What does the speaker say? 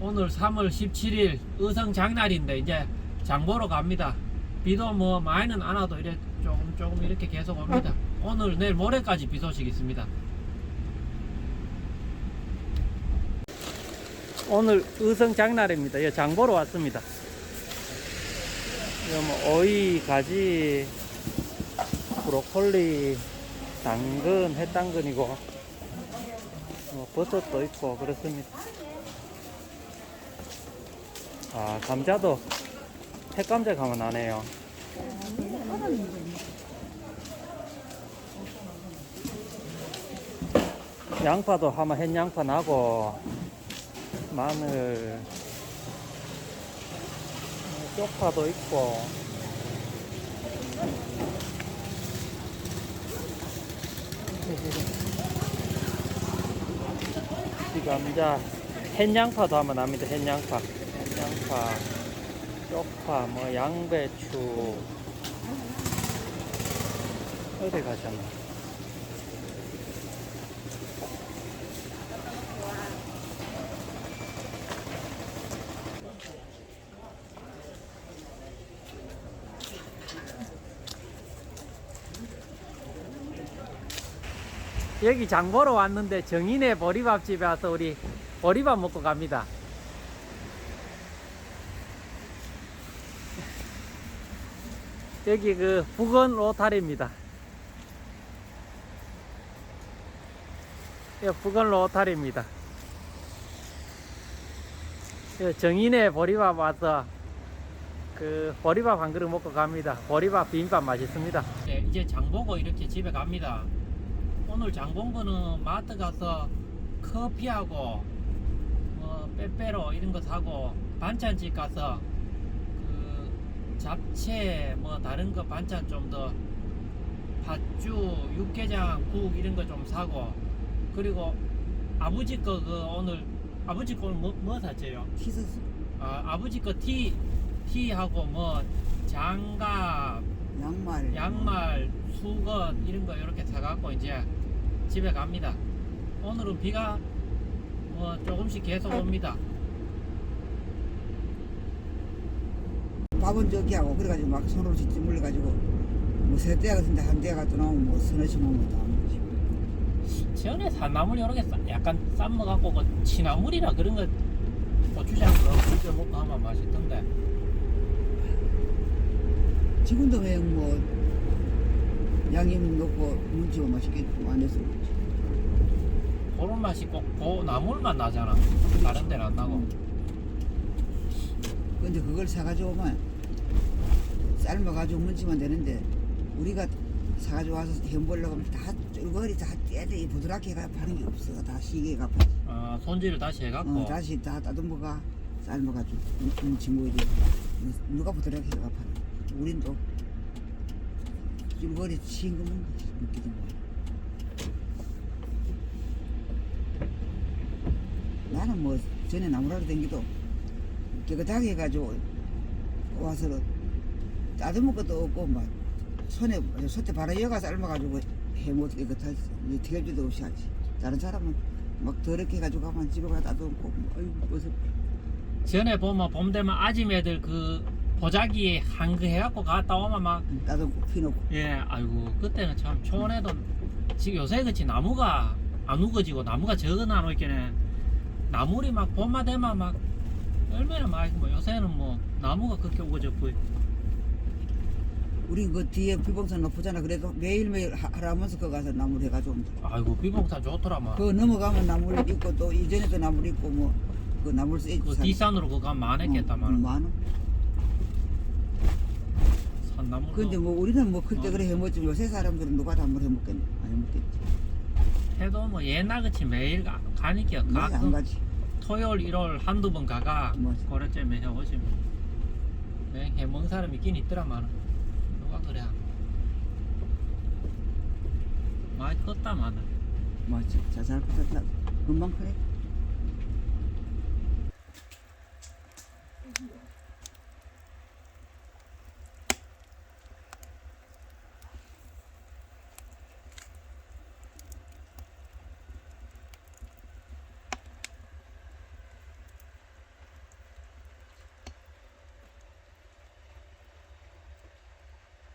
오늘 3월 17일 의성 장날인데 이제 장 보러 갑니다. 비도 뭐 많이는 안 와도 이래 조금 조금 이렇게 계속 옵니다. 오늘 내일 모레까지 비 소식 있습니다. 오늘 의성 장날입니다. 예, 장 보러 왔습니다. 뭐 오이, 가지, 브로콜리, 당근, 햇당근이고 뭐 버섯도 있고 그렇습니다. 아 감자도 햇감자 가면 나네요. 양파도 하면 햇양파 나고 마늘 어, 쪽파도 있고 이 감자 햇양파도 하면 납니다 햇양파 햇 양파 쪽파 뭐 양배추 어디 가셨나 여기 장 보러 왔는데 정인의 보리밥집에 와서 우리 보리밥 먹고 갑니다. 여기 그 북원 로타리입니다. 여 북원 로타리입니다. 여 정인의 보리밥 와서 그 보리밥 한 그릇 먹고 갑니다. 보리밥 비빔밥 맛있습니다. 네, 이제 장 보고 이렇게 집에 갑니다. 오늘 장 본 거는 마트 가서 커피하고 뭐 빼빼로 이런 거 사고 반찬집 가서 그 잡채 뭐 다른 거 반찬 좀 더 팥죽, 육개장, 국 이런 거 좀 사고 그리고 아버지 거 그 오늘 아버지 거 오늘 뭐, 뭐 샀죠요? 티셔츠 아, 아버지 거 티, 티하고 뭐 장갑 양말 양말, 수건 이런 거 이렇게 사갖고 이제 집에 갑니다. 오늘은 비가 뭐 조금씩 계속 옵니다. 밥은 저기 하고 그래가지고 막 손으로 직접 물려가지고 뭐 세대 같은데 한 대가 또 나오면 뭐 서너 시 먹으면 다 전에 산나물 여러 개 쌈- 약간 삶아갖고 그 치나물이라 그런 거 고추장 넣어 먹고 하면 맛있던데. 지금도 왜뭐 양념 넣고 문지고 맛있게 안 해서 먹지 그런 맛이 꼭 그 나물만 나잖아. 다른 데는 안 나고. 근데 그걸 사가지고 오면 삶아가지고 문지면 되는데 우리가 사가지고 와서 해먹으려고 하면 다 쫄거리 다 떼대 부드럽게 가 파는 게 없어. 다 시계 가 파지 아, 손질을 다시 해갖고. 어, 다시 다 따듬어가 삶아가지고 문지 모이지. 누가 부드럽게 가 파는 우린 또 쫄거리 치인 거 먹는 거지 먹기도 뭐해 나는 뭐 전에 나무라로 댕기도 깨끗하게 해가지고 와서 따듬을 것도 없고 막 손에 손에 바로 여가 삶아가지고 해못 깨끗하지. 튀겨지도 없이 하지. 다른 사람은 막 더럽게 해가지고 가면 집에 가서 따듬고 뭐, 아이고 무슨 전에 보면 봄 되면 아줌 애들 그 보자기에 한거 해갖고 갔다 오면 막 따듬고 피놓고. 예, 아이고 그때는 참 초원에도 지금 요새 그치 나무가 안 우거지고 나무가 적은 안 오겠네. 나물이 막 봄만 되면 막 얼마나 많이 뭐 요새는 뭐 나무가 그렇게 우거졌고 우리 그 뒤에 비봉산 높잖아 그래도 매일매일 하- 하라면서 거 가서 나물 해가지고 온다. 아이고 비봉산 좋더라만. 그 넘어가면 나물 있고 또 이전에도 나물 있고 뭐 그 나물 세그 뒷산으로 그거 가면 많았겠다만 많아 산나물. 근데 뭐 우리는 뭐 그때 어. 그래 해먹지 요새 사람들은 누가 다 한번 해먹겠네 안 해먹겠지 해도 뭐 옛날 같이 매일 가, 가니까 매일 안 가끔 가지 토요일 일요일 한두 번 가가 맞아. 그래쯤에 해오지 뭐. 매 해먹은 사람 있긴 있더라만. 누가 그래? 많이 컸다 마늘 맞지 자잘 컸다. 금방 크네